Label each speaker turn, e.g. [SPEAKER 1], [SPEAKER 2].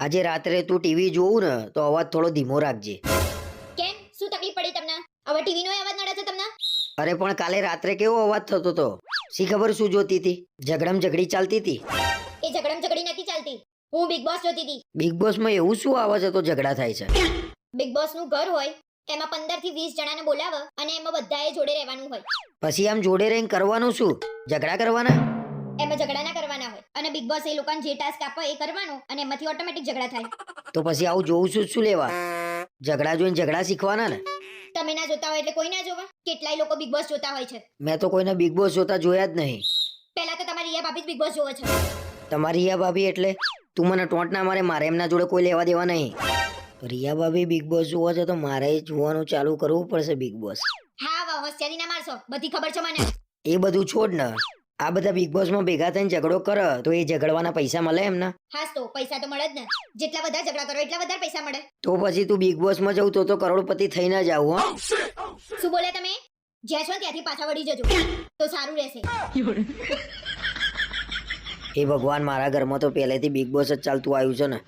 [SPEAKER 1] આજે રાત્રે તું ટીવી જોવું ને તો અવાજ થોડો ધીમો રાખજે.
[SPEAKER 2] કેમ? શું તકલીફ પડી તમને? હવે ટીવી નો અવાજ નડે છે તમને?
[SPEAKER 1] અરે પણ કાલે રાત્રે કેવો અવાજ થતો હતો શી ખબર શું જોતી હતી? ઝઘડમ ઝઘડી ચાલતી હતી?
[SPEAKER 2] એ ઝઘડમ ઝઘડી નથી ચાલતી. હું બિગ બોસ જોતી હતી.
[SPEAKER 1] બિગ બોસમાં એવું શું આવે છે તો ઝઘડા થાય છે.
[SPEAKER 2] બિગ બોસનું ઘર હોય એમાં પંદરથી વીસ જણાને બોલાવે અને એમાં બધાએ જોડે રહેવાનું હોય.
[SPEAKER 1] પછી આમ જોડે રહીને કરવાનું શું? ઝઘડા કરવાના?
[SPEAKER 2] એમાં ઝઘડા ના કરવાના હોય. અને બિગ બોસ એ લોકોને જે ટાસ્ક આપો એ કરવાનો અને એમાંથી ઓટોમેટિક ઝઘડા થાય.
[SPEAKER 1] તો પછી આવું જોઉં છું શું લેવા? ઝઘડા જોઈને ઝઘડા શીખવાના ને?
[SPEAKER 2] તમે ના જોતા હોય એટલે કોઈ ના જોવા. કેટલાય લોકો બિગ બોસ જોતા હોય છે.
[SPEAKER 1] મેં તો કોઈને બિગ બોસ જોતા જોયા જ નહીં.
[SPEAKER 2] પહેલા તો તમારી રિયા ભાભી જ બિગ બોસ જોવે છે.
[SPEAKER 1] તમારી રિયા ભાભી એટલે? તું મને ટોંટ ના મારે મારે એમના જોડે કોઈ લેવા દેવા નહીં. રિયા ભાભી બિગ બોસ જોવો છે તો મારે જોવાનું ચાલુ કરવું પડશે બિગ બોસ
[SPEAKER 2] હા વાહ હોશિયારી ના મારશો. બધી ખબર છે મને.
[SPEAKER 1] એ બધું છોડ ને. આ બધા બિગ બોસમાં ભેગા થઈને ઝઘડો કરે તો એ ઝઘડવાના પૈસા મળે એમને?
[SPEAKER 2] હા તો પૈસા તો મળે જ ને. જેટલા વધારે ઝઘડા કરો એટલા વધારે પૈસા મળે.
[SPEAKER 1] તો પછી તું બિગ બોસમાં જવું તો તો કરોડપતિ થઈને જ આવું હા.
[SPEAKER 2] શું બોલે તમે? જ્યાં છો ત્યાંથી પાછા વળી જજો. તો સારું રહેશે.
[SPEAKER 1] એ ભગવાન મારા ઘરમાં તો પહેલેથી બિગ બોસ જ ચાલતું આવ્યું છે ને.